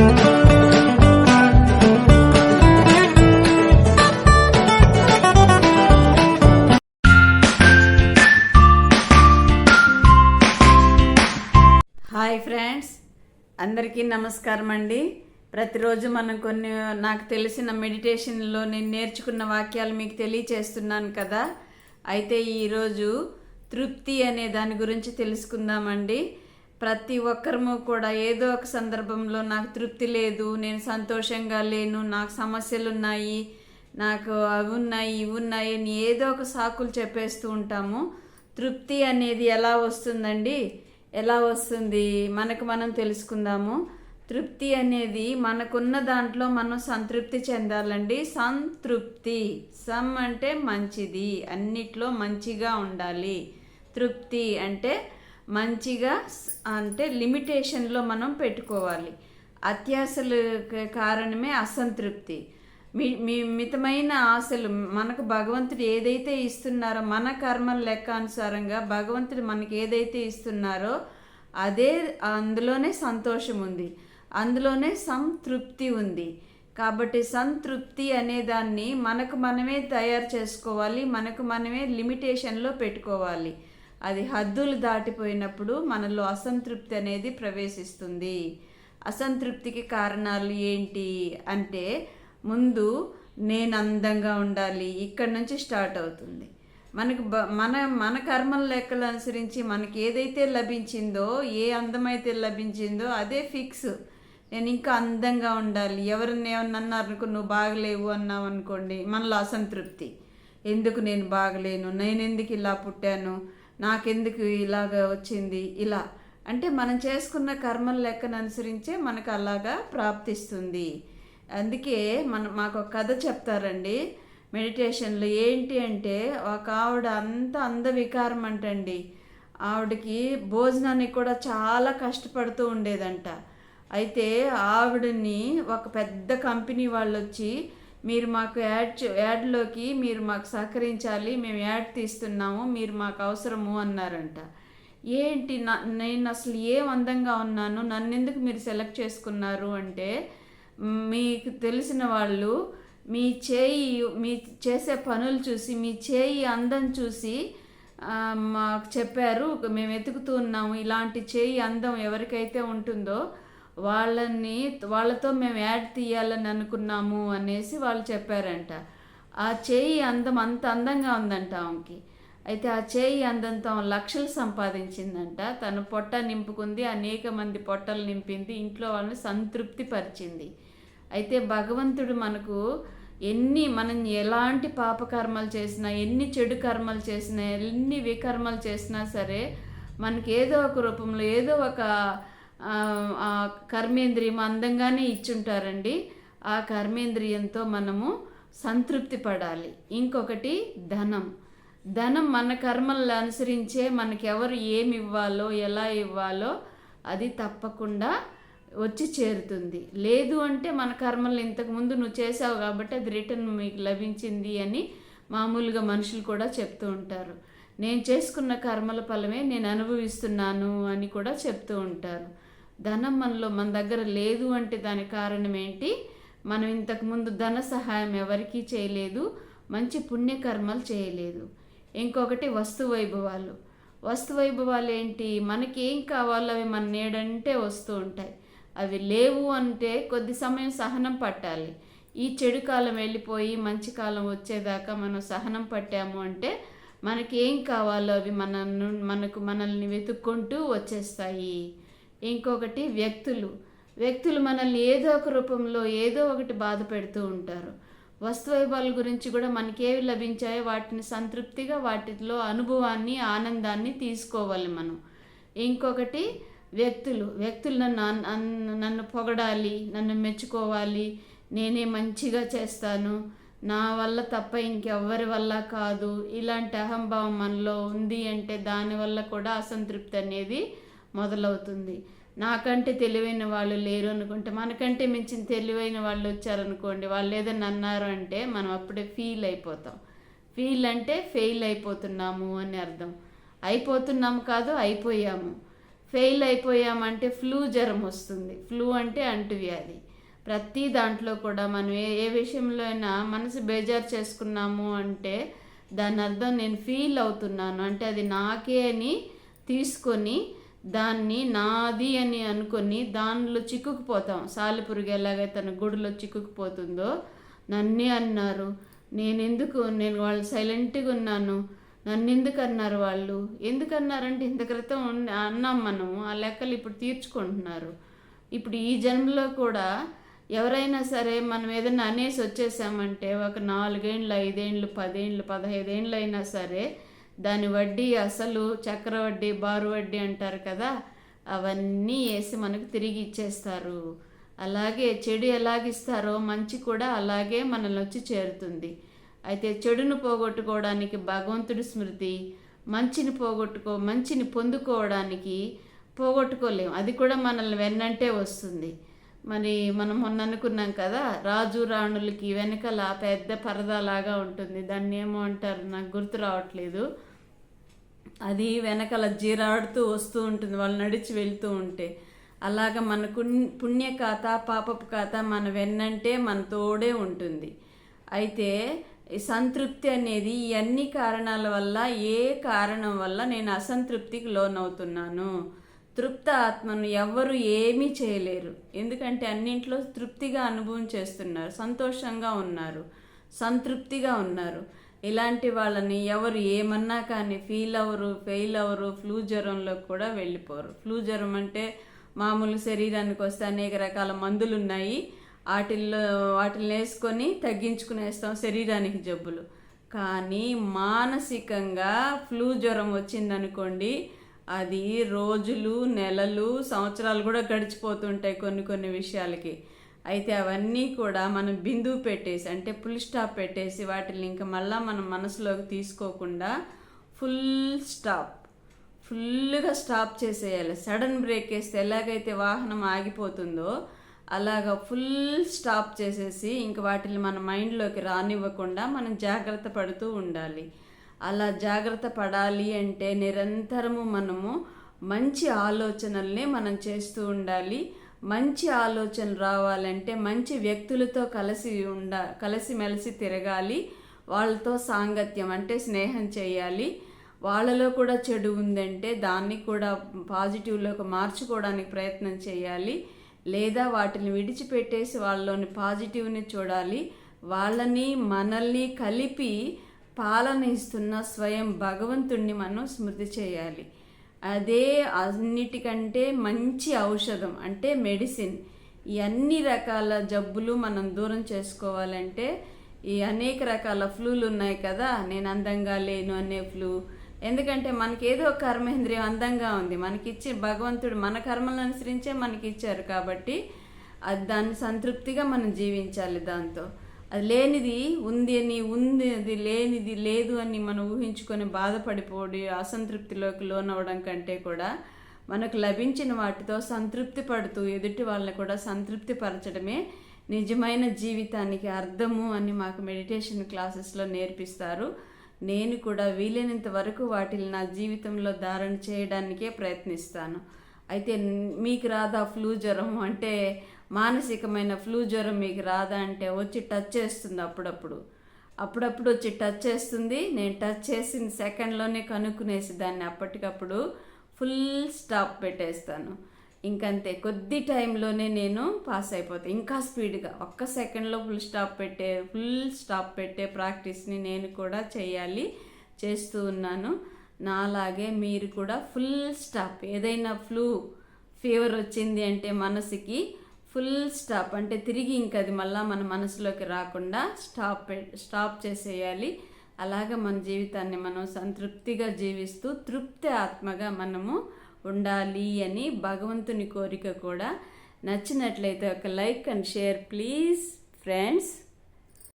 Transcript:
Hi friends అందరికీ నమస్కారం అండి. ప్రతిరోజు మనం కొన్ని నాకు తెలిసిన మెడిటేషన్లో నేను నేర్చుకున్న వాక్యాలు మీకు తెలియచేస్తున్నాను కదా. అయితే ఈరోజు తృప్తి అనే దాని గురించి తెలుసుకుందామండి. ప్రతి ఒక్కరము కూడా ఏదో ఒక సందర్భంలో నాకు తృప్తి లేదు నేను సంతోషంగా లేను నాకు సమస్యలు ఉన్నాయి నాకు అవి ఉన్నాయి ఇవి ఉన్నాయి అని ఏదో ఒక సాకులు చెప్పేస్తూ ఉంటాము. తృప్తి అనేది ఎలా వస్తుందండి? ఎలా వస్తుంది? మనకు మనం తెలుసుకుందాము. తృప్తి అనేది మనకున్న దాంట్లో మనం సంతృప్తి చెందాలండి. సంతృప్తి సమ్ అంటే మంచిది అన్నిట్లో మంచిగా ఉండాలి. తృప్తి అంటే మంచిగా అంటే లిమిటేషన్లో మనం పెట్టుకోవాలి. అత్యాశలు కారణమే అసంతృప్తి. మీ మీ మితమైన ఆశలు మనకు భగవంతుడు ఏదైతే ఇస్తున్నారో మన కర్మల లెక్క అనుసారంగా భగవంతుడు మనకి ఏదైతే ఇస్తున్నారో అదే అందులోనే సంతోషం ఉంది. అందులోనే సంతృప్తి ఉంది. కాబట్టి సంతృప్తి అనే దాన్ని మనకు మనమే తయారు చేసుకోవాలి మనకు మనమే లిమిటేషన్లో పెట్టుకోవాలి. అది హద్దులు దాటిపోయినప్పుడు మనలో అసంతృప్తి అనేది ప్రవేశిస్తుంది. అసంతృప్తికి కారణాలు ఏంటి అంటే ముందు నేను అందంగా ఉండాలి ఇక్కడి నుంచి స్టార్ట్ అవుతుంది. మనకు బ మన మన కర్మల లెక్కలు అనుసరించి మనకి ఏదైతే లభించిందో ఏ అందమైతే లభించిందో అదే ఫిక్స్. నేను ఇంకా అందంగా ఉండాలి. ఎవరిని ఏమన్నా అన్నారు అనుకో నువ్వు బాగలేవు అన్నావు అనుకోండి మనలో అసంతృప్తి. ఎందుకు నేను బాగలేను? నేను ఎందుకు ఇలా పుట్టాను? నాకెందుకు ఇలాగ వచ్చింది? ఇలా. అంటే మనం చేసుకున్న కర్మల లెక్కను అనుసరించే మనకు అలాగా ప్రాప్తిస్తుంది. అందుకే మన మాకు ఒక కథ చెప్తారండి. మెడిటేషన్లో ఏంటి అంటే ఒక ఆవిడ అంత అందవికారం అంటండి ఆవిడకి భోజనానికి కూడా చాలా కష్టపడుతూ ఉండేదంట. అయితే ఆవిడని ఒక పెద్ద కంపెనీ వాళ్ళు వచ్చి మీరు మాకు యాడ్ యాడ్లోకి మీరు మాకు సహకరించాలి మేము యాడ్ తీస్తున్నాము మీరు మాకు అవసరము అన్నారంట. ఏంటి నా నేను అసలు ఏం అందంగా ఉన్నాను? నన్ను ఎందుకు మీరు సెలెక్ట్ చేసుకున్నారు అంటే మీకు తెలిసిన వాళ్ళు మీ చేయి మీ చేసే పనులు చూసి మీ చేయి అందం చూసి మాకు చెప్పారు మేము వెతుకుతూ ఉన్నాము ఇలాంటి చేయి అందం ఎవరికైతే ఉంటుందో వాళ్ళని వాళ్ళతో మేము యాడ్ తీయాలని అనుకున్నాము అనేసి వాళ్ళు చెప్పారంట. ఆ చేయి అందం అంత అందంగా ఉందంట ఆమెకి. అయితే ఆ చేయి అందంతో ఆమె లక్షలు సంపాదించిందంట. తను పొట్ట నింపుకుంది అనేక మంది పొట్టలు నింపింది ఇంట్లో వాళ్ళని సంతృప్తి పరిచింది. అయితే భగవంతుడు మనకు ఎన్ని మనం ఎలాంటి పాపకర్మలు చేసినా ఎన్ని చెడు కర్మలు చేసినా ఎన్ని వికర్మలు చేసినా సరే మనకి ఏదో ఒక రూపంలో ఏదో ఒక కర్మేంద్రియం అందంగానే ఇచ్చుంటారండి. ఆ కర్మేంద్రియంతో మనము సంతృప్తి పడాలి. ఇంకొకటి ధనం. ధనం మన కర్మలను అనుసరించే మనకెవరు ఏమి ఇవ్వాలో ఎలా ఇవ్వాలో అది తప్పకుండా వచ్చి చేరుతుంది. లేదు అంటే మన కర్మలు ఇంతకుముందు నువ్వు చేసావు కాబట్టి అది రిటర్న్ మీకు లభించింది అని మామూలుగా మనుషులు కూడా చెప్తూ ఉంటారు. నేను చేసుకున్న కర్మల ఫలమే నేను అనుభవిస్తున్నాను అని కూడా చెప్తూ ఉంటారు. ధనం మనలో మన దగ్గర లేదు అంటే దాని కారణం ఏంటి? మనం ఇంతకుముందు ధన సహాయం ఎవరికీ చేయలేదు మంచి పుణ్యకర్మలు చేయలేదు. ఇంకొకటి వస్తు వైభవాలు. వస్తు వైభవాలు ఏంటి? మనకి ఏం కావాలో అవి మన నేడంటే వస్తూ ఉంటాయి. అవి లేవు అంటే కొద్ది సమయం సహనం పట్టాలి. ఈ చెడు కాలం వెళ్ళిపోయి మంచి కాలం వచ్చేదాకా మనం సహనం పట్టాము అంటే మనకి ఏం కావాలో అవి మన మనకు మనల్ని వెతుక్కుంటూ వచ్చేస్తాయి. ఇంకొకటి వ్యక్తులు. వ్యక్తులు మనల్ని ఏదో ఒక రూపంలో ఏదో ఒకటి బాధ పెడుతూ ఉంటారు. వస్తువైభవాల గురించి కూడా మనకి ఏవి లభించాయో వాటిని సంతృప్తిగా వాటిలో అనుభవాన్ని ఆనందాన్ని తీసుకోవాలి మనం. ఇంకొకటి వ్యక్తులు. వ్యక్తులు నన్ను నన్ను పొగడాలి నన్ను మెచ్చుకోవాలి. నేనే మంచిగా చేస్తాను. నా వల్ల తప్ప ఇంకెవ్వరి వల్ల కాదు. ఇలాంటి అహంభావం మనలో ఉంది అంటే దానివల్ల కూడా అసంతృప్తి అనేది మొదలవుతుంది. నాకంటే తెలివైన వాళ్ళు లేరు అనుకుంటే మనకంటే మించిన తెలివైన వాళ్ళు వచ్చారనుకోండి వాళ్ళు ఏదైనా అన్నారు అంటే మనం అప్పుడే ఫీల్ అయిపోతాం. ఫీల్ అంటే ఫెయిల్ అయిపోతున్నాము అని అర్థం. అయిపోతున్నాము కాదు అయిపోయాము. ఫెయిల్ అయిపోయామంటే ఫ్లూ జ్వరం వస్తుంది. ఫ్లూ అంటే అంటువ్యాధి. ప్రతి దాంట్లో కూడా మనం ఏ ఏ విషయంలో అయినా మనసు బేజారు చేసుకున్నాము అంటే దాని అర్థం నేను ఫీల్ అవుతున్నాను. అంటే అది నాకే అని తీసుకొని దాన్ని నాది అని అనుకొని దానిలో చిక్కుకుపోతాం. సాలిపురుగు ఎలాగైతే తన గుడిలో చిక్కుకుపోతుందో నన్నే అన్నారు. నేను ఎందుకు నేను వాళ్ళు సైలెంట్గా ఉన్నాను. నన్ను ఎందుకు అన్నారు వాళ్ళు? ఎందుకు అన్నారంటే ఇంత క్రితం అన్నాం మనం ఆ లెక్కలు ఇప్పుడు తీర్చుకుంటున్నారు. ఇప్పుడు ఈ జన్మలో కూడా ఎవరైనా సరే మనం ఏదైనా అనేసి వచ్చేసామంటే ఒక నాలుగేండ్లు ఐదేండ్లు పదేండ్లు పదహైదేండ్లు అయినా సరే దాని వడ్డీ అసలు చక్ర వడ్డీ బారు వడ్డీ అంటారు కదా అవన్నీ వేసి మనకు తిరిగి ఇచ్చేస్తారు. అలాగే చెడు ఎలాగిస్తారో మంచి కూడా అలాగే మనల్ని వచ్చి చేరుతుంది. అయితే చెడును పోగొట్టుకోవడానికి భగవంతుడి స్మృతి మంచిని పోగొట్టుకో మంచిని పొందుకోవడానికి పోగొట్టుకోలేం. అది కూడా మనల్ని వెన్నంటే వస్తుంది. మరి మనం మొన్న అనుకున్నాం కదా రాజు రాణులకి వెనకాల పెద్ద పరదాలాగా ఉంటుంది. దాన్ని ఏమో అంటారు? నాకు గుర్తు రావట్లేదు. అది వెనకాల జీరాడుతూ వస్తూ ఉంటుంది. వాళ్ళు నడిచి వెళ్తూ ఉంటే. అలాగ మన పుణ్య ఖాత పాపపు ఖాత మన వెన్నంటే మన తోడే ఉంటుంది. అయితే ఈ సంతృప్తి అనేది ఈ అన్ని కారణాల వల్ల ఏ కారణం వల్ల నేను అసంతృప్తికి లోనవుతున్నాను? తృప్త ఆత్మను ఎవ్వరు ఏమీ చేయలేరు. ఎందుకంటే అన్నింట్లో తృప్తిగా అనుభవం చేస్తున్నారు. సంతోషంగా ఉన్నారు. సంతృప్తిగా ఉన్నారు. ఇలాంటి వాళ్ళని ఎవరు ఏమన్నా కానీ ఫీల్ అవ్వరు ఫెయిల్ అవ్వరు ఫ్లూ జ్వరంలో కూడా వెళ్ళిపోరు. ఫ్లూ జ్వరం అంటే మామూలు శరీరానికి వస్తే అనేక రకాల మందులు ఉన్నాయి వాటిల్లో వాటిని వేసుకొని తగ్గించుకునేస్తాం శరీరానికి జబ్బులు. కానీ మానసికంగా ఫ్లూ జ్వరం వచ్చిందనుకోండి అది రోజులు నెలలు సంవత్సరాలు కూడా గడిచిపోతుంటాయి కొన్ని కొన్ని విషయాలకి. అయితే అవన్నీ కూడా మనం బిందువు పెట్టేసి అంటే ఫుల్ స్టాప్ పెట్టేసి వాటిని ఇంకా మళ్ళీ మనం మనసులోకి తీసుకోకుండా ఫుల్ స్టాప్ ఫుల్గా స్టాప్ చేసేయాలి. సడన్ బ్రేక్ వేస్తే ఎలాగైతే వాహనం ఆగిపోతుందో అలాగా ఫుల్ స్టాప్ చేసేసి ఇంక వాటిని మన మైండ్లోకి రానివ్వకుండా మనం జాగ్రత్త పడుతూ ఉండాలి. అలా జాగ్రత్త పడాలి అంటే నిరంతరము మనము మంచి ఆలోచనల్ని మనం చేస్తూ ఉండాలి. మంచి ఆలోచన రావాలంటే మంచి వ్యక్తులతో కలిసి ఉండ కలిసిమెలిసి తిరగాలి. వాళ్ళతో సాంగత్యం అంటే స్నేహం చేయాలి. వాళ్ళలో కూడా చెడు ఉందంటే దాన్ని కూడా పాజిటివ్లోకి మార్చుకోవడానికి ప్రయత్నం చేయాలి. లేదా వాటిని విడిచిపెట్టేసి వాళ్ళలోని పాజిటివ్ని చూడాలి. వాళ్ళని మనల్ని కలిపి పాలన ఇస్తున్న స్వయం భగవంతుణ్ణి మనం స్మృతి చేయాలి. అదే అన్నిటికంటే మంచి ఔషధం అంటే మెడిసిన్. ఈ అన్ని రకాల జబ్బులు మనం దూరం చేసుకోవాలంటే ఈ అనేక రకాల ఫ్లూలు ఉన్నాయి కదా నేను అందంగా లేను అనే ఫ్లూ. ఎందుకంటే మనకి ఏదో కర్మేంద్రియం అందంగా ఉంది. మనకిచ్చి భగవంతుడు మన కర్మలను అనుసరించే మనకి ఇచ్చారు కాబట్టి అది దాన్ని సంతృప్తిగా మనం జీవించాలి దాంతో. అది లేనిది ఉంది అని ఉంది అది లేనిది లేదు అని మనం ఊహించుకొని బాధపడిపోడి అసంతృప్తిలోకి లోనవ్వడం కంటే కూడా మనకు లభించిన వాటితో సంతృప్తి పడుతూ ఎదుటి వాళ్ళని కూడా సంతృప్తి పరచడమే నిజమైన జీవితానికి అర్థము అని మాకు మెడిటేషన్ క్లాసెస్లో నేర్పిస్తారు. నేను కూడా వీలైనంత వరకు వాటిని నా జీవితంలో ధారణ చేయడానికే ప్రయత్నిస్తాను. అయితే మీకు రాదా ఫ్లూ జ్వరం అంటే మానసికమైన ఫ్లూ జ్వరం మీకు రాదా అంటే వచ్చి టచ్ చేస్తుంది అప్పుడప్పుడు. అప్పుడప్పుడు వచ్చి టచ్ చేస్తుంది. నేను టచ్ చేసిన సెకండ్లోనే కనుక్కునేసి దాన్ని అప్పటికప్పుడు ఫుల్ స్టాప్ పెట్టేస్తాను. ఇంకంతే. కొద్ది టైంలోనే నేను పాస్ అయిపోతాను ఇంకా స్పీడ్గా ఒక్క సెకండ్లో ఫుల్ స్టాప్ పెట్టే ఫుల్ స్టాప్ పెట్టే ప్రాక్టీస్ని నేను కూడా చేయాలి చేస్తూ ఉన్నాను. నాలాగే మీరు కూడా ఫుల్ స్టాప్ ఏదైనా ఫ్లూ ఫీవర్ వచ్చింది అంటే మనసుకి ఫుల్ స్టాప్ అంటే తిరిగి ఇంక అది మళ్ళీ మన మనసులోకి రాకుండా స్టాప్ స్టాప్ చేసేయాలి. అలాగ మన జీవితాన్ని మనం సంతృప్తిగా జీవిస్తూ తృప్తి ఆత్మగా మనము ఉండాలి అని భగవంతుని కోరిక కూడా నచ్చినట్లయితే ఒక like and share please friends.